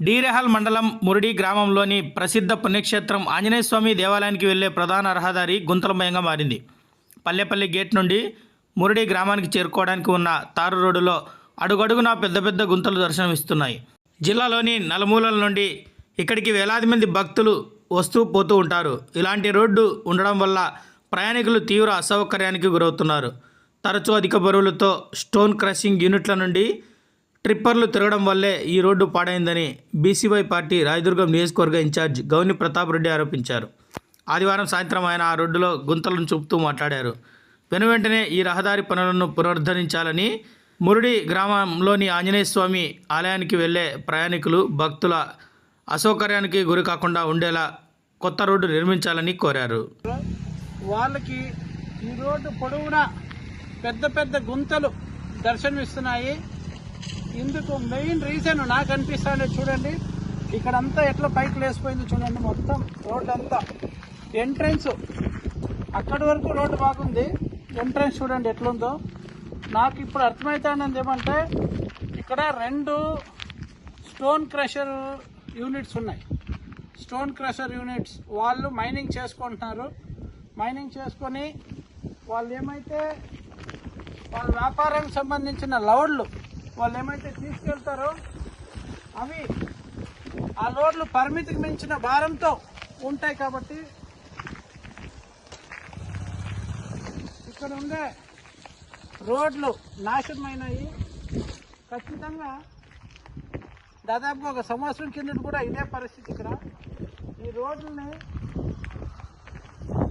డీరెహల్ మండలం మురిడి గ్రామంలోని ప్రసిద్ధ పుణ్యక్షేత్రం ఆంజనేయస్వామి దేవాలయానికి వెళ్ళే ప్రధాన రహదారి గుంతలమయంగా మారింది. పల్లెపల్లి గేట్ నుండి మురిడి గ్రామానికి చేరుకోవడానికి ఉన్న తారు రోడ్డులో అడుగడుగునా పెద్ద పెద్ద గుంతలు దర్శనమిస్తున్నాయి. జిల్లాలోని నలుమూలల నుండి ఇక్కడికి వేలాది మంది భక్తులు వస్తూ పోతూ ఉంటారు. ఇలాంటి రోడ్డు ఉండడం వల్ల ప్రయాణికులు తీవ్ర అసౌకర్యానికి గురవుతున్నారు. తరచూ అధిక బరువులతో స్టోన్ క్రషింగ్ యూనిట్ల నుండి ట్రిప్పర్లు తిరగడం వల్లే ఈ రోడ్డు పాడైందని బీసీవై పార్టీ రాయదుర్గం నియోజకవర్గ ఇన్ఛార్జ్ గౌని ప్రతాప్ రెడ్డి ఆరోపించారు. ఆదివారం సాయంత్రం ఆయన ఆ రోడ్డులో గుంతలను చూపుతూ మాట్లాడారు. వెనువెంటనే ఈ రహదారి పనులను పునరుద్ధరించాలని మురుడి గ్రామంలోని ఆంజనేయ స్వామి ఆలయానికి వెళ్ళే ప్రయాణికులు భక్తుల అసౌకర్యానికి గురి కాకుండా ఉండేలా కొత్త రోడ్డు నిర్మించాలని కోరారు. వాళ్ళకి ఈ రోడ్డు పొడవునా పెద్ద పెద్ద గుంతలు దర్శనమిస్తున్నాయి. ఇందుకు మెయిన్ రీజన్ నాకు అనిపిస్తుంది చూడండి. ఇక్కడంతా ఎట్లా పైకి లేసిపోయింది చూడండి మొత్తం రోడ్ అంతా. ఎంట్రన్స్ అక్కడి వరకు రోడ్డు బాగుంది. ఎంట్రన్స్ చూడండి ఎట్లుందో. నాకు ఇప్పుడు అర్థమవుతానంది ఏమంటే ఇక్కడ రెండు స్టోన్ క్రషర్ యూనిట్స్ ఉన్నాయి. స్టోన్ క్రషర్ యూనిట్స్ వాళ్ళు మైనింగ్ చేసుకుంటున్నారు. మైనింగ్ చేసుకొని వాళ్ళు ఏమైతే వాళ్ళ వ్యాపారానికి సంబంధించిన లౌడ్లు వాళ్ళు ఏమైతే తీసుకెళ్తారో అవి ఆ లోడ్లు పరిమితికి మించిన భారంతో ఉంటాయి కాబట్టి ఇక్కడ ఉండే రోడ్లు నాశనమైనవి ఖచ్చితంగా దాదాపుగా ఒక సంవత్సరం కిందట కూడా ఇదే పరిస్థితి ఇక్కడ. ఈ రోడ్లని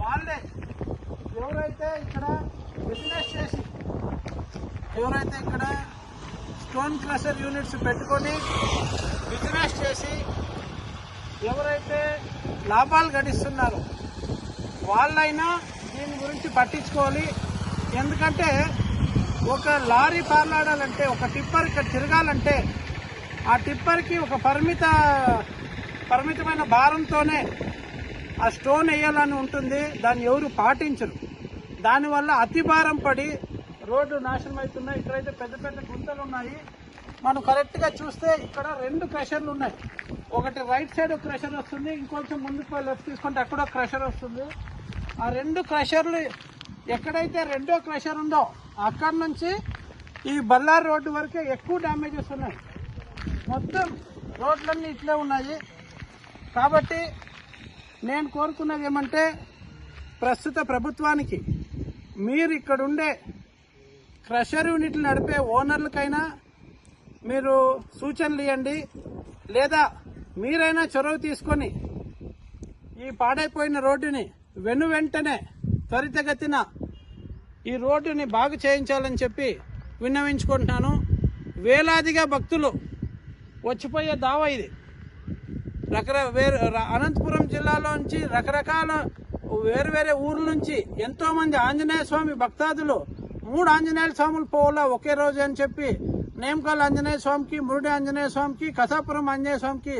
వాళ్ళే ఎవరైతే ఇక్కడ బిజినెస్ చేసి ఎవరైతే ఇక్కడ స్టోన్ క్రషర్ యూనిట్స్ పెట్టుకొని బిజినెస్ చేసి ఎవరైతే లాభాలు గడిస్తున్నారో వాళ్ళైనా దీని గురించి పట్టించుకోవాలి. ఎందుకంటే ఒక లారీ పార్లాడాలంటే ఒక టిప్పర్ ఇక్కడ తిరగాలంటే ఆ టిప్పర్కి ఒక పరిమిత పరిమితమైన భారంతోనే ఆ స్టోన్ వేయాలని ఉంటుంది. దాన్ని ఎవరు పాటించరు. దానివల్ల అతి భారం పడి రోడ్డు నాశనం అవుతున్నాయి. ఇక్కడైతే పెద్ద పెద్ద గుంతలు ఉన్నాయి. మనం కరెక్ట్గా చూస్తే ఇక్కడ రెండు క్రషర్లు ఉన్నాయి. ఒకటి రైట్ సైడ్ క్రషర్ వస్తుంది. ఇంకొంచెం ముందుకు పోయి లెఫ్ట్ తీసుకుంటే అక్కడ క్రషర్ వస్తుంది. ఆ రెండు క్రషర్లు ఎక్కడైతే రెండో క్రషర్ ఉందో అక్కడ నుంచి ఈ బల్లారి రోడ్డు వరకే ఎక్కువ డ్యామేజెస్ ఉన్నాయి. మొత్తం రోడ్లన్నీ ఇట్లే ఉన్నాయి. కాబట్టి నేను కోరుకున్నది ఏమంటే ప్రస్తుత ప్రభుత్వానికి మీరు ఇక్కడ ఉండే క్రషర్ యూనిట్లు నడిపే ఓనర్లకైనా మీరు సూచనలు ఇవ్వండి. లేదా మీరైనా చొరవ తీసుకొని ఈ పాడైపోయిన రోడ్డుని వెను వెంటనే త్వరితగతిన ఈ రోడ్డుని బాగు చేయించాలని చెప్పి విన్నవించుకుంటున్నాను. వేలాదిగా భక్తులు వచ్చిపోయే దావా ఇది. రకర వేరు అనంతపురం అనంతపురం జిల్లాలోంచి రకరకాల వేరు వేరే ఊర్ల నుంచి ఎంతోమంది ఆంజనేయ స్వామి భక్తాదులు మూడు ఆంజనేయ స్వాములు పోవాలా ఒకే రోజు అని చెప్పి నేమకాల ఆంజనేయ స్వామికి మురుడి ఆంజనేయ స్వామికి కసాపురం ఆంజనేయ స్వామికి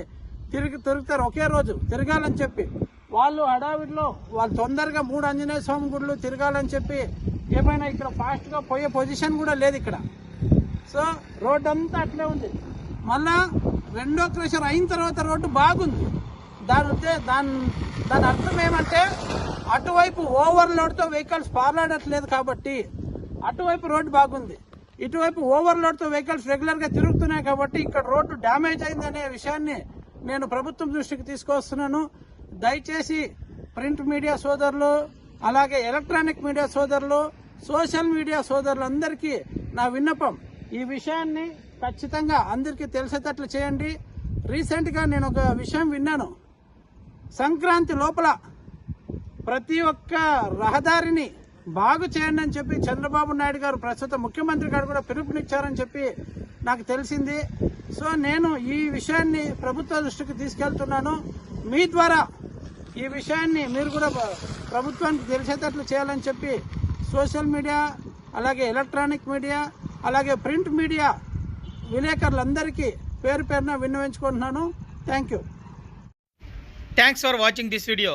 తిరిగి తిరుగుతారు ఒకే రోజు తిరగాలని చెప్పి. వాళ్ళు హడావిడిలో వాళ్ళు తొందరగా మూడు ఆంజనేయ స్వామి గుడులు తిరగాలని చెప్పి ఏమైనా ఇక్కడ ఫాస్ట్గా పోయే పొజిషన్ కూడా లేదు ఇక్కడ. సో రోడ్డు అంతా అట్లే ఉంది. మళ్ళా రెండో క్రషర్ అయిన తర్వాత రోడ్డు బాగుంది. దాని దాని దాని అర్థం ఏమంటే అటువైపు ఓవర్లోడ్తో వెహికల్స్ పార్లాడట్లేదు కాబట్టి అటువైపు రోడ్డు బాగుంది. ఇటువైపు ఓవర్లోడ్తో వెహికల్స్ రెగ్యులర్గా తిరుగుతున్నాయి కాబట్టి ఇక్కడ రోడ్డు డ్యామేజ్ అయిందనే విషయాన్ని నేను ప్రభుత్వం దృష్టికి తీసుకొస్తున్నాను. దయచేసి ప్రింట్ మీడియా సోదరులు అలాగే ఎలక్ట్రానిక్ మీడియా సోదరులు సోషల్ మీడియా సోదరులందరికీ నా విన్నపం. ఈ విషయాన్ని ఖచ్చితంగా అందరికీ తెలిసేటట్లు చేయండి. రీసెంట్గా నేను ఒక విషయం విన్నాను. సంక్రాంతి లోపల ప్రతి ఒక్క రహదారిని బాగు చేయండి అని చెప్పి చంద్రబాబు నాయుడు గారు ప్రస్తుత ముఖ్యమంత్రి గారు కూడా పిలుపునిచ్చారని చెప్పి నాకు తెలిసింది. సో నేను ఈ విషయాన్ని ప్రభుత్వ దృష్టికి తీసుకెళ్తున్నాను. మీ ద్వారా ఈ విషయాన్ని మీరు కూడా ప్రభుత్వానికి తెలిసేటట్లు చేయాలని చెప్పి సోషల్ మీడియా అలాగే ఎలక్ట్రానిక్ మీడియా అలాగే ప్రింట్ మీడియా విలేకరులందరికీ పేరు పేరున విన్నవించుకుంటున్నాను. Thank you. Thanks for watching this video